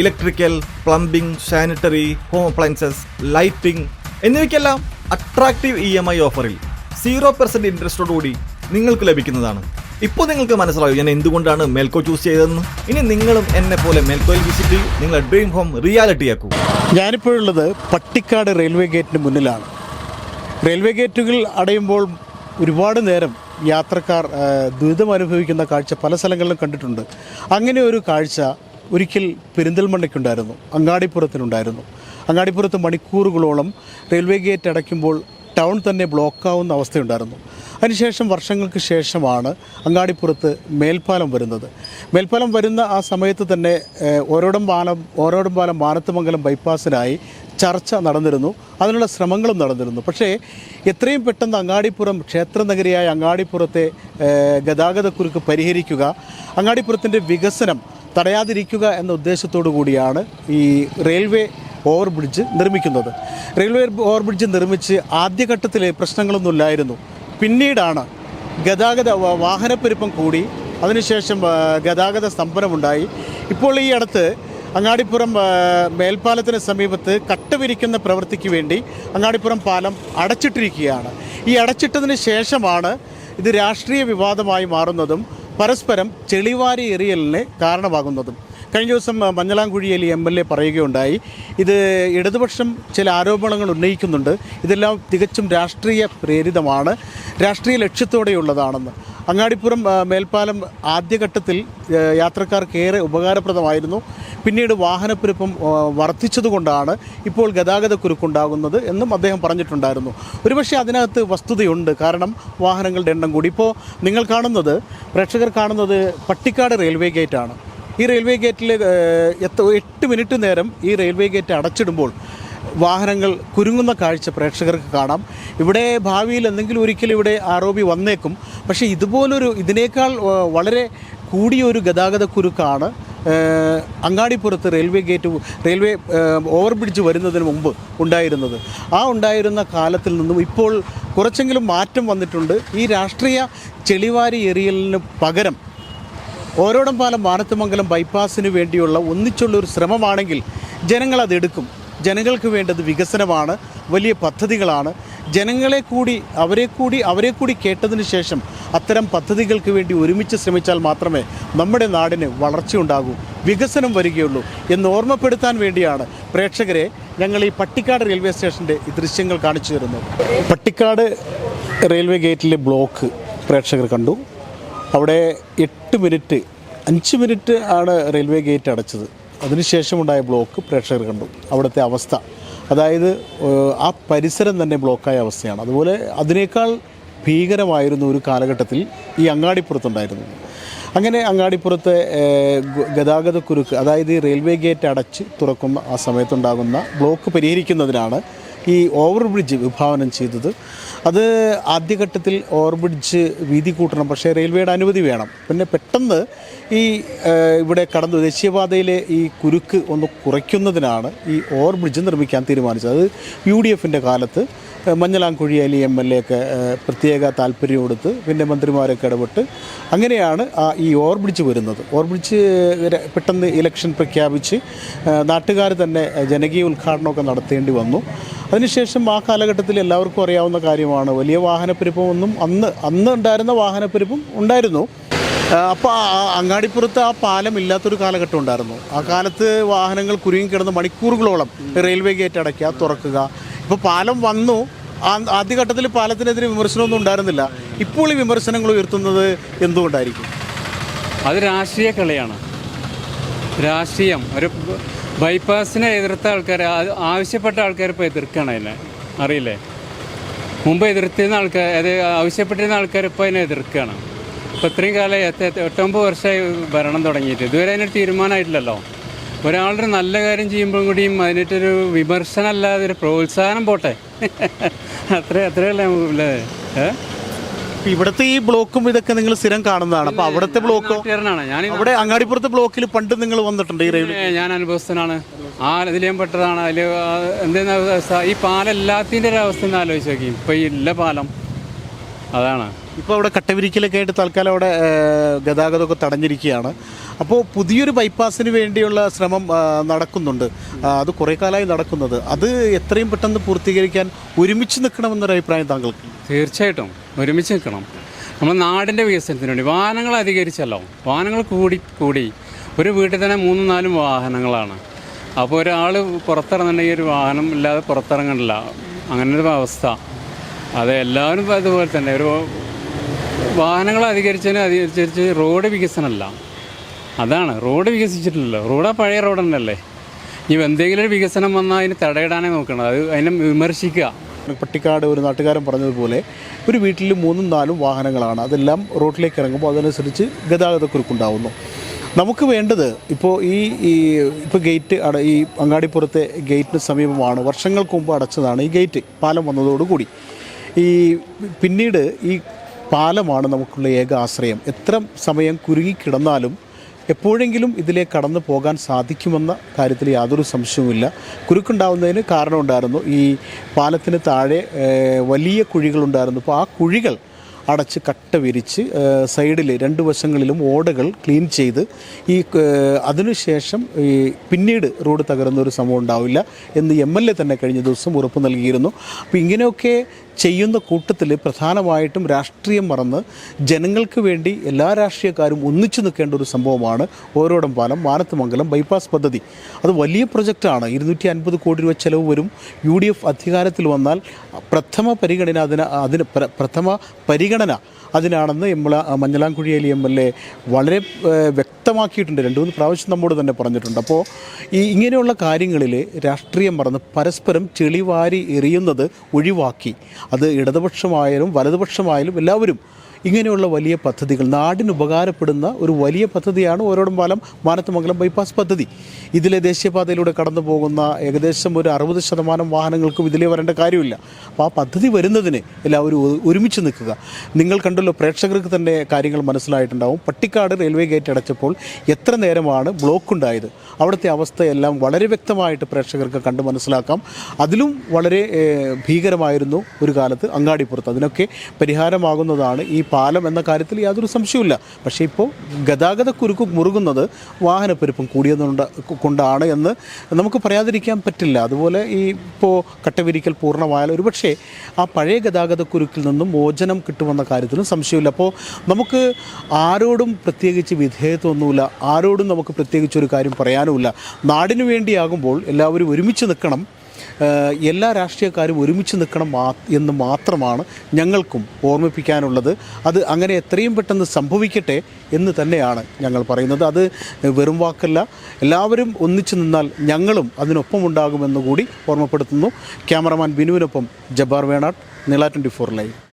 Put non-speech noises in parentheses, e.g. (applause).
Electrical plumbing sanitary home appliances lighting എന്നിവയ്ക്കെല്ലാം attractive E M I ഓഫറിൽ zero percent ഇൻട്രസ്റ്റോടുകൂടി നിങ്ങൾക്ക് ലഭിക്കുന്നതാണ്. ഇപ്പോൾ നിങ്ങൾക്ക് മനസ്സിലാവും ഞാൻ എന്തുകൊണ്ടാണ് മെൽക്കോ ചൂസ് ചെയ്തതെന്ന്? ഇനി നിങ്ങളും എന്നെ പോലെ മേൽക്കോയിൽ വിസിറ്റ് ചെയ്യും. നിങ്ങളുടെ ഡ്രീം ഹോം ആക്കൂ. ഞാനിപ്പോഴുള്ളത് പട്ടിക്കാട് റെയിൽവേ ഗേറ്റിന് മുന്നിലാണ്. റെയിൽവേ ഗേറ്റുകൾ അടയുമ്പോൾ ഒരുപാട് നേരം യാത്രക്കാർ ദുരിതം അനുഭവിക്കുന്ന കാഴ്ച പല സ്ഥലങ്ങളിലും കണ്ടിട്ടുണ്ട്. അങ്ങനെ ഒരു കാഴ്ച ഒരിക്കൽ പെരിന്തൽമണ്ണയ്ക്കുണ്ടായിരുന്നു അങ്ങാടിപ്പുറത്തിനുണ്ടായിരുന്നു. അങ്ങാടിപ്പുറത്ത് മണിക്കൂറുകളോളം റെയിൽവേ ഗേറ്റ് അടയ്ക്കുമ്പോൾ ടൗൺ തന്നെ ബ്ലോക്കാവുന്ന അവസ്ഥയുണ്ടായിരുന്നു. അതിനുശേഷം വർഷങ്ങൾക്ക് ശേഷമാണ് അങ്ങാടിപ്പുറത്ത് മേൽപ്പാലം വരുന്നത്. മേൽപ്പാലം വരുന്ന ആ സമയത്ത് തന്നെ ഓരോടും പാലം ഓരോടം പാലം മാനത്തുമംഗലം ബൈപ്പാസിനായി ചർച്ച നടന്നിരുന്നു. അതിനുള്ള ശ്രമങ്ങളും നടന്നിരുന്നു. പക്ഷേ എത്രയും പെട്ടെന്ന് അങ്ങാടിപ്പുറം ക്ഷേത്രനഗരിയായ അങ്ങാടിപ്പുറത്തെ ഗതാഗതക്കുരുക്ക് പരിഹരിക്കുക അങ്ങാടിപ്പുറത്തിന്റെ വികസനം തടയാതിരിക്കുക എന്ന ഉദ്ദേശത്തോടു കൂടിയാണ് ഈ റെയിൽവേ ഓവർ ബ്രിഡ്ജ് നിർമ്മിക്കുന്നത്. റെയിൽവേ ഓവർ ബ്രിഡ്ജ് നിർമ്മിച്ച് ആദ്യഘട്ടത്തിൽ പ്രശ്നങ്ങളൊന്നുമില്ലായിരുന്നു പിന്നീടാണ് ഗതാഗത വാഹനപ്പെരുപ്പം കൂടി അതിനുശേഷം ഗതാഗത സ്തംഭനമുണ്ടായി. ഇപ്പോൾ ഈ അടുത്ത് അങ്ങാടിപ്പുറം മേൽപ്പാലത്തിന് സമീപത്ത് കട്ട വിരിക്കുന്ന പ്രവൃത്തിക്ക് വേണ്ടി അങ്ങാടിപ്പുറം പാലം അടച്ചിട്ടിരിക്കുകയാണ്. ഈ അടച്ചിട്ടതിന് ശേഷമാണ് ഇത് രാഷ്ട്രീയ വിവാദമായി മാറുന്നതും പരസ്പരം ചെളിവാരി എറിയലിന് കാരണമാകുന്നതും. കഴിഞ്ഞ ദിവസം മഞ്ഞളാംകുഴിയിൽ എം എൽ എ പറയുകയുണ്ടായി. ഇത് ഇടതുപക്ഷം ചില ആരോപണങ്ങൾ ഉന്നയിക്കുന്നുണ്ട്. ഇതെല്ലാം തികച്ചും രാഷ്ട്രീയ പ്രേരിതമാണ്. രാഷ്ട്രീയ ലക്ഷ്യത്തോടെയുള്ളതാണെന്ന്. അങ്ങാടിപ്പുറം മേൽപ്പാലം ആദ്യഘട്ടത്തിൽ യാത്രക്കാർക്ക് ഏറെ ഉപകാരപ്രദമായിരുന്നു. പിന്നീട് വാഹനപ്പെരുപ്പം വർദ്ധിച്ചതുകൊണ്ടാണ് ഇപ്പോൾ ഗതാഗതക്കുരുക്കുണ്ടാകുന്നത് എന്നും അദ്ദേഹം പറഞ്ഞിട്ടുണ്ടായിരുന്നു. ഒരുപക്ഷെ അതിനകത്ത് വസ്തുതയുണ്ട്. കാരണം വാഹനങ്ങളുടെ എണ്ണം കൂടി. ഇപ്പോൾ നിങ്ങൾ കാണുന്നത് പ്രേക്ഷകർ കാണുന്നത് പട്ടിക്കാട് റെയിൽവേ ഗേറ്റാണ്. ഈ റെയിൽവേ ഗേറ്റിൽ എത്ര എട്ട് മിനിറ്റ് നേരം ഈ റെയിൽവേ ഗേറ്റ് അടച്ചിടുമ്പോൾ വാഹനങ്ങൾ കുരുങ്ങുന്ന കാഴ്ച പ്രേക്ഷകർക്ക് കാണാം. ഇവിടെ ഭാവിയിൽ എന്തെങ്കിലും ഒരിക്കലും ഇവിടെ ആരോപി വന്നേക്കും. പക്ഷേ ഇതുപോലൊരു ഇതിനേക്കാൾ വളരെ കൂടിയൊരു ഗതാഗത കുരുക്കാണ് ഏഹ്, അങ്ങാടിപ്പുറത്ത് railway gate railway overbridge over bridge വരുന്നതിന് മുമ്പ് ഉണ്ടായിരുന്നത്. ആ ഉണ്ടായിരുന്ന കാലത്തിൽ നിന്നും ഇപ്പോൾ കുറച്ചെങ്കിലും മാറ്റം വന്നിട്ടുണ്ട്. ഈ രാഷ്ട്രീയ ചെളിവാരി എറിയലിന് പകരം ഓരോടം പാലം മാനത്തുമംഗലം ബൈപ്പാസിന് വേണ്ടിയുള്ള ഒന്നിച്ചുള്ള ഒരു ശ്രമമാണെങ്കിൽ ജനങ്ങൾ അതെടുക്കും. ജനങ്ങൾക്ക് വേണ്ടത് വികസനമാണ് വലിയ പദ്ധതികളാണ്. ജനങ്ങളെ കൂടി അവരെ കൂടി അവരെ കൂടി കേട്ടതിന് ശേഷം അത്തരം പദ്ധതികൾക്ക് വേണ്ടി ഒരുമിച്ച് ശ്രമിച്ചാൽ മാത്രമേ നമ്മുടെ നാടിന് വളർച്ചയുണ്ടാകൂ വികസനം വരികയുള്ളൂ എന്ന് ഓർമ്മപ്പെടുത്താൻ വേണ്ടിയാണ് പ്രേക്ഷകരെ ഞങ്ങൾ ഈ പട്ടിക്കാട് റെയിൽവേ സ്റ്റേഷന്റെ ഈ ദൃശ്യങ്ങൾ കാണിച്ചു തരുന്നത്. പട്ടിക്കാട് റെയിൽവേ ഗേറ്റിലെ ബ്ലോക്ക് പ്രേക്ഷകർ കണ്ടു. അവിടെ എട്ട് മിനിറ്റ് അഞ്ച് മിനിറ്റ് ആണ് റെയിൽവേ ഗേറ്റ് അടച്ചത്. അതിനുശേഷമുണ്ടായ ബ്ലോക്ക് പ്രേക്ഷകർ കണ്ടു. അവിടുത്തെ അവസ്ഥ. അതായത് ആ പരിസരം തന്നെ ബ്ലോക്കായ അവസ്ഥയാണ്. അതുപോലെ അതിനേക്കാൾ ഭീകരമായിരുന്നു ഒരു കാലഘട്ടത്തിൽ ഈ അങ്ങാടിപ്പുറത്തുണ്ടായിരുന്നു. അങ്ങനെ അങ്ങാടിപ്പുറത്തെ ഗതാഗത കുരുക്ക് ഗതാഗതക്കുരുക്ക് അതായത് റെയിൽവേ ഗേറ്റ് അടച്ച് തുറക്കുന്ന ആ സമയത്തുണ്ടാകുന്ന ബ്ലോക്ക് പരിഹരിക്കുന്നതിനാണ് ഈ ഓവർ ബ്രിഡ്ജ് വിഭാവനം ചെയ്തത്. അത് ആദ്യഘട്ടത്തിൽ ഓവർ ബ്രിഡ്ജ് വീതി കൂട്ടണം പക്ഷേ റെയിൽവേയുടെ അനുമതി വേണം. പിന്നെ പെട്ടെന്ന് ഈ ഇവിടെ കടന്നു ദേശീയപാതയിലെ ഈ കുരുക്ക് ഒന്ന് കുറയ്ക്കുന്നതിനാണ് ഈ ഓവർ ബ്രിഡ്ജ് നിർമ്മിക്കാൻ തീരുമാനിച്ചത്. അത് യു ഡി എഫിന്റെ കാലത്ത് ഏഹ്, Manjalamkuzhi Ali M L A ഒക്കെ പ്രത്യേക താല്പര്യം കൊടുത്ത് പിന്നെ മന്ത്രിമാരൊക്കെ ഇടപെട്ട് അങ്ങനെയാണ് ഈ ഓവർ ബ്രിഡ്ജ് വരുന്നത്. ഓവർ ബ്രിഡ്ജ് പെട്ടെന്ന് ഇലക്ഷൻ പ്രഖ്യാപിച്ച് നാട്ടുകാർ തന്നെ ജനകീയ ഉദ്ഘാടനമൊക്കെ നടത്തേണ്ടി വന്നു. അതിനുശേഷം ആ കാലഘട്ടത്തിൽ എല്ലാവർക്കും അറിയാവുന്ന കാര്യമാണ്. വലിയ വാഹനപ്പെരുപ്പം ഒന്നും അന്ന് അന്ന് ഉണ്ടായിരുന്ന വാഹനപ്പെരുപ്പം ഉണ്ടായിരുന്നു. അപ്പോൾ അങ്ങാടിപ്പുറത്ത് ആ പാലം ഇല്ലാത്തൊരു കാലഘട്ടം ഉണ്ടായിരുന്നു. ആ കാലത്ത് വാഹനങ്ങൾ കുരുങ്ങി കിടന്ന് മണിക്കൂറുകളോളം റെയിൽവേ ഗേറ്റ് അടയ്ക്കുക തുറക്കുക. ഇപ്പോൾ പാലം വന്നു. ആദ്യഘട്ടത്തിൽ പാലത്തിനെതിരെ വിമർശനമൊന്നും ഉണ്ടായിരുന്നില്ല. ഇപ്പോൾ ഈ വിമർശനങ്ങൾ ഉയർത്തുന്നത് എന്തുകൊണ്ടായിരിക്കും? അത് രാഷ്ട്രീയ കളിയാണ്. രാഷ്ട്രീയം. ഒരു ബൈപ്പാസിനെ എതിർത്ത ആൾക്കാർ ആവശ്യപ്പെട്ട ആൾക്കാർ ഇപ്പോൾ എതിർക്കുകയാണ് അതിനെ. അറിയില്ലേ? മുമ്പ് എതിർത്തിരുന്ന ആൾക്കാർ അത് ആവശ്യപ്പെട്ടിരുന്ന ആൾക്കാർ ഇപ്പോൾ അതിനെ എതിർക്കുകയാണ് ഇപ്പോൾ ഇത്രയും കാലം എട്ടൊമ്പത് വർഷമായി ഭരണം തുടങ്ങിയിട്ട്. ഇതുവരെ അതിനൊരു തീരുമാനമായിട്ടില്ലല്ലോ. ഒരാളൊരു നല്ല കാര്യം ചെയ്യുമ്പോൾ കൂടിയും അതിനൊരു വിമർശനമല്ലാതെ ഒരു പ്രോത്സാഹനം പോട്ടെ. (laughs) അത്രേ അത്രയല്ലേ ഏഹ് ഇപ്പൊ ഇവിടുത്തെ ഈ ബ്ലോക്കും ഇതൊക്കെ നിങ്ങൾ സ്ഥിരം കാണുന്നതാണ്. അപ്പൊ അവിടുത്തെ ബ്ലോക്കോ? ഇവിടെ ഞാൻ അവിടെ അങ്ങാടിപ്പുറത്തെ ബ്ലോക്കിൽ പണ്ട് നിങ്ങൾ വന്നിട്ടുണ്ട് ഈ റെയിൽവേ ഞാൻ അനുഭവസ്ഥനാണ്. ആ ഇതിലേം പെട്ടതാണ്. അതിൽ എന്തെന്ന അവസ്ഥ? ഈ പാലം എല്ലാത്തിന്റെ ഒരു അവസ്ഥ ഒന്ന് ആലോചിച്ച് നോക്കി. ഇപ്പൊ ഈ ഇല്ല പാലം. അതാണ്. ഇപ്പോൾ അവിടെ കട്ടവിരിക്കലൊക്കെ ആയിട്ട് തൽക്കാലം അവിടെ ഗതാഗതമൊക്കെ തടഞ്ഞിരിക്കുകയാണ്. അപ്പോൾ പുതിയൊരു ബൈപ്പാസിന് വേണ്ടിയുള്ള ശ്രമം നടക്കുന്നുണ്ട്. അത് കുറേ കാലമായി നടക്കുന്നത്. അത് എത്രയും പെട്ടെന്ന് പൂർത്തീകരിക്കാൻ ഒരുമിച്ച് നിൽക്കണമെന്നൊരു അഭിപ്രായം താങ്കൾക്ക്? തീർച്ചയായിട്ടും. ഒരുമിച്ച് നിൽക്കണം. നമ്മൾ നാടിന്റെ വികസനത്തിന് വേണ്ടി വാഹനങ്ങൾ അധികരിച്ചല്ലോ. വാഹനങ്ങൾ കൂടി കൂടി. ഒരു വീട്ടിൽ തന്നെ മൂന്നും നാലും വാഹനങ്ങളാണ്. അപ്പോൾ ഒരാൾ പുറത്തിറങ്ങുന്നുണ്ടെങ്കിൽ ഒരു വാഹനം ഇല്ലാതെ പുറത്തിറങ്ങണില്ല അങ്ങനെ ഒരു അവസ്ഥ. അത് എല്ലാവരും അതുപോലെ തന്നെ. ഒരു വാഹനങ്ങൾ അധികരിച്ചതിന് അധികരിച്ച് റോഡ് വികസനമല്ല. അതാണ് റോഡ് വികസിച്ചിട്ടില്ലല്ലോ. റോഡ് പഴയ റോഡ് തന്നെയല്ലേ ഇനി എന്തെങ്കിലും ഒരു വികസനം വന്നാൽ അതിന് തടയിടാനേ നോക്കണം അത് അതിനെ വിമർശിക്കുക. പട്ടിക്കാട് ഒരു നാട്ടുകാരൻ പറഞ്ഞതുപോലെ ഒരു വീട്ടിൽ മൂന്നും നാലും വാഹനങ്ങളാണ്. അതെല്ലാം റോഡിലേക്ക് ഇറങ്ങുമ്പോൾ അതനുസരിച്ച് ഗതാഗതക്കുരുക്കുണ്ടാവുന്നു നമുക്ക് വേണ്ടത് ഇപ്പോൾ ഈ ഈ ഇപ്പോൾ ഗേറ്റ് അട ഈ അങ്ങാടിപ്പുറത്തെ ഗേറ്റിന് സമീപമാണ്. വർഷങ്ങൾക്ക് മുമ്പ് അടച്ചതാണ് ഈ ഗേറ്റ്. പാലം വന്നതോടുകൂടി. ഈ പിന്നീട് ഈ പാലമാണ് നമുക്കുള്ള ഏക ആശ്രയം. എത്ര സമയം കുരുങ്ങി കിടന്നാലും എപ്പോഴെങ്കിലും ഇതിലേക്ക് കടന്നു പോകാൻ സാധിക്കുമെന്ന കാര്യത്തിൽ യാതൊരു സംശയവുമില്ല. കുരുക്കുണ്ടാവുന്നതിന് കാരണമുണ്ടായിരുന്നു ഈ പാലത്തിന് താഴെ വലിയ കുഴികളുണ്ടായിരുന്നു അപ്പോൾ ആ കുഴികൾ അടച്ച് കട്ട വിരിച്ച് സൈഡിൽ രണ്ട് വശങ്ങളിലും ഓടകൾ ക്ലീൻ ചെയ്ത് ഈ അതിനുശേഷം ഈ പിന്നീട് റോഡ് തകരുന്ന ഒരു സംഭവം ഉണ്ടാവില്ല എന്ന് എം എൽ എ തന്നെ കഴിഞ്ഞ ദിവസം ഉറപ്പ് നൽകിയിരുന്നു. അപ്പോൾ ഇങ്ങനെയൊക്കെ ചെയ്യുന്ന കൂട്ടത്തിൽ പ്രധാനമായിട്ടും രാഷ്ട്രീയം മറന്ന് ജനങ്ങൾക്ക് വേണ്ടി എല്ലാ രാഷ്ട്രീയക്കാരും ഒന്നിച്ചു നിൽക്കേണ്ട ഒരു സംഭവമാണ് ഓരോടം പാലം മാനത്തുമംഗലം ബൈപ്പാസ് പദ്ധതി. അത് വലിയ പ്രൊജക്റ്റാണ്. ഇരുന്നൂറ്റി അൻപത് കോടി രൂപ ചെലവ് വരും. യു ഡി എഫ് അധികാരത്തിൽ വന്നാൽ പ്രഥമ പരിഗണന അതിന് അതിന് പ്രഥമ പരിഗണന അതിനാണെന്ന് എമ്മള മഞ്ഞളാംകുഴിയേലി എം എൽ എ വളരെ വ്യക്തമാക്കിയിട്ടുണ്ട്. രണ്ട് മൂന്ന് പ്രാവശ്യം നമ്മോട് തന്നെ പറഞ്ഞിട്ടുണ്ട്. അപ്പോൾ ഈ ഇങ്ങനെയുള്ള കാര്യങ്ങളിൽ രാഷ്ട്രീയം മറന്ന് പരസ്പരം ചെളിവാരി എറിയുന്നത് ഒഴിവാക്കി. അത് ഇടതുപക്ഷമായാലും വലതുപക്ഷമായാലും എല്ലാവരും ഇങ്ങനെയുള്ള വലിയ പദ്ധതികൾ നാടിന് ഉപകാരപ്പെടുന്ന ഒരു വലിയ പദ്ധതിയാണ് ഓരോടും പാലം മാനത്തുമംഗലം ബൈപ്പാസ് പദ്ധതി. ഇതിലെ ദേശീയപാതയിലൂടെ കടന്നു പോകുന്ന ഏകദേശം ഒരു അറുപത് ശതമാനം വാഹനങ്ങൾക്കും ഇതിലേ വരേണ്ട കാര്യമില്ല. അപ്പോൾ ആ പദ്ധതി വരുന്നതിന് എല്ലാവരും ഒരുമിച്ച് നിൽക്കുക. നിങ്ങൾ കണ്ടല്ലോ പ്രേക്ഷകർക്ക് തന്നെ കാര്യങ്ങൾ മനസ്സിലായിട്ടുണ്ടാവും. പട്ടിക്കാട് റെയിൽവേ ഗേറ്റ് അടച്ചപ്പോൾ എത്ര നേരമാണ് ബ്ലോക്ക് ഉണ്ടായത്? അവിടുത്തെ അവസ്ഥയെല്ലാം വളരെ വ്യക്തമായിട്ട് പ്രേക്ഷകർക്ക് കണ്ട് മനസ്സിലാക്കാം. അതിലും വളരെ ഭീകരമായിരുന്നു ഒരു കാലത്ത് അങ്ങാടിപ്പുറത്ത്. അതിനൊക്കെ പരിഹാരമാകുന്നതാണ് ഈ പാലം എന്ന കാര്യത്തിൽ യാതൊരു സംശയവുമില്ല. പക്ഷേ ഇപ്പോൾ ഗതാഗത കുരുക്ക് മുറുകുന്നത് വാഹനപ്പെരുപ്പം കൂടിയതുകൊണ്ട് കൊണ്ടാണ് എന്ന് നമുക്ക് പറയാതിരിക്കാൻ പറ്റില്ല. അതുപോലെ ഈ ഇപ്പോൾ കട്ടവിരിക്കൽ പൂർണമായാൽ ഒരുപക്ഷേ ആ പഴയ ഗതാഗത കുരുക്കിൽ നിന്നും മോചനം കിട്ടുമെന്ന കാര്യത്തിലും സംശയമില്ല. അപ്പോൾ നമുക്ക് ആരോടും പ്രത്യേകിച്ച് വിധേയത്വമൊന്നുമില്ല. ആരോടും നമുക്ക് പ്രത്യേകിച്ച് ഒരു കാര്യം പറയാനുമില്ല. നാടിനു വേണ്ടിയാകുമ്പോൾ എല്ലാവരും ഒരുമിച്ച് നിൽക്കണം. എല്ലാ രാഷ്ട്രീയക്കാരും ഒരുമിച്ച് നിൽക്കണം എന്ന് മാത്രമാണ് ഞങ്ങൾക്കും ഓർമ്മിപ്പിക്കാനുള്ളത്. അത് അങ്ങനെ എത്രയും പെട്ടെന്ന് സംഭവിക്കട്ടെ എന്ന് തന്നെയാണ് ഞങ്ങൾ പറയുന്നത്. അത് വെറും വാക്കല്ല. എല്ലാവരും ഒന്നിച്ചു നിന്നാൽ ഞങ്ങളും അതിനൊപ്പം ഉണ്ടാകുമെന്ന് കൂടി ഓർമ്മപ്പെടുത്തുന്നു. ക്യാമറമാൻ ബിനുവിനൊപ്പം ജബ്ബാർ വേണാട് നില ട്വന്റി ഫോർ ലൈവ്.